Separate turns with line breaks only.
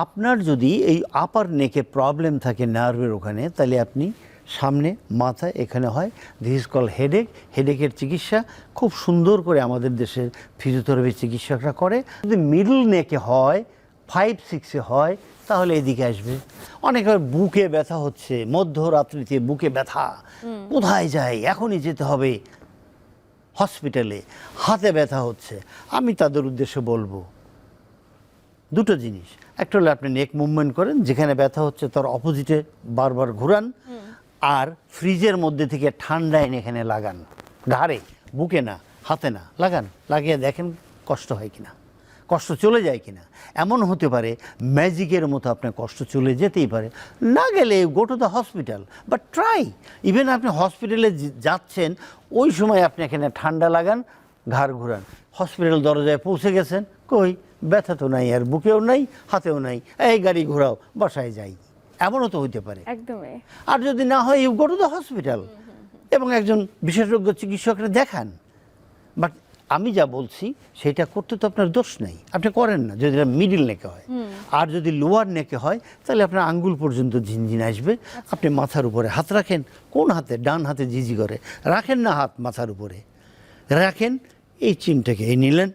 আপনার যদি এই আপার নেকে প্রবলেম থাকে নার্ভের ওখানে তাহলে আপনি সামনে মাথায় এখানে হয় দিস ইজ কল হেডেক হেডেকের চিকিৎসা। খুব সুন্দর করে আমাদের দেশের ফিজিওথেরাপি চিকিৎসকরা করে। যদি মিডল নেকে হয় ফাইভ সিক্সে হয় তাহলে এদিকে আসবে। অনেকের বুকে ব্যথা হচ্ছে মধ্যরাত্রিতে বুকে ব্যথা। কোথায় যায় এখনই যেতে হবে হসপিটালে হাতে ব্যথা হচ্ছে। আমি তাদের উদ্দেশ্যে বলব দুটো জিনিস। একটা হলো আপনি নেক মুভমেন্ট করেন, যেখানে ব্যথা হচ্ছে তার অপোজিটে বারবার ঘুরান, আর ফ্রিজের মধ্যে থেকে ঠান্ডা এনে এখানে লাগান। ঘাড়ে, বুকে না, হাতে না, লাগান। লাগিয়ে দেখেন কষ্ট হয় কিনা, কষ্ট চলে যায় কিনা। এমন হতে পারে ম্যাজিকের মতো আপনার কষ্ট চলে যেতেই পারে। না গেলে go to the hospital but try even আপনি হসপিটালে যাচ্ছেন, ওই সময় আপনি এখানে ঠান্ডা লাগান ঘাড় ঘুরান। হসপিটাল দরজায় পৌঁছে গেছেন কই ব্যথা তো নাই আর বুকেও নাই হাতেও নাই এই গাড়ি ঘোরাও বাসায় যাই। এমনও তো হইতে পারে।
একদমই।
আর যদি না হয় you go to the hospital এবং একজন বিশেষজ্ঞ চিকিৎসকরা দেখান। বাট আমি যা বলছি সেটা করতে তো আপনার দোষ নেই। আপনি করেন না যদি মিডিল নেকে হয়। আর যদি লোয়ার নেকে হয় তাহলে আপনার আঙ্গুল পর্যন্ত ঝিনঝিন আসবে। আপনি মাথার উপরে হাত রাখেন কোন হাতে? ডান হাতে ঝিঝি করে। রাখেন না হাত মাথার উপরে। রাখেন এই চিনটাকে এই নিলেন।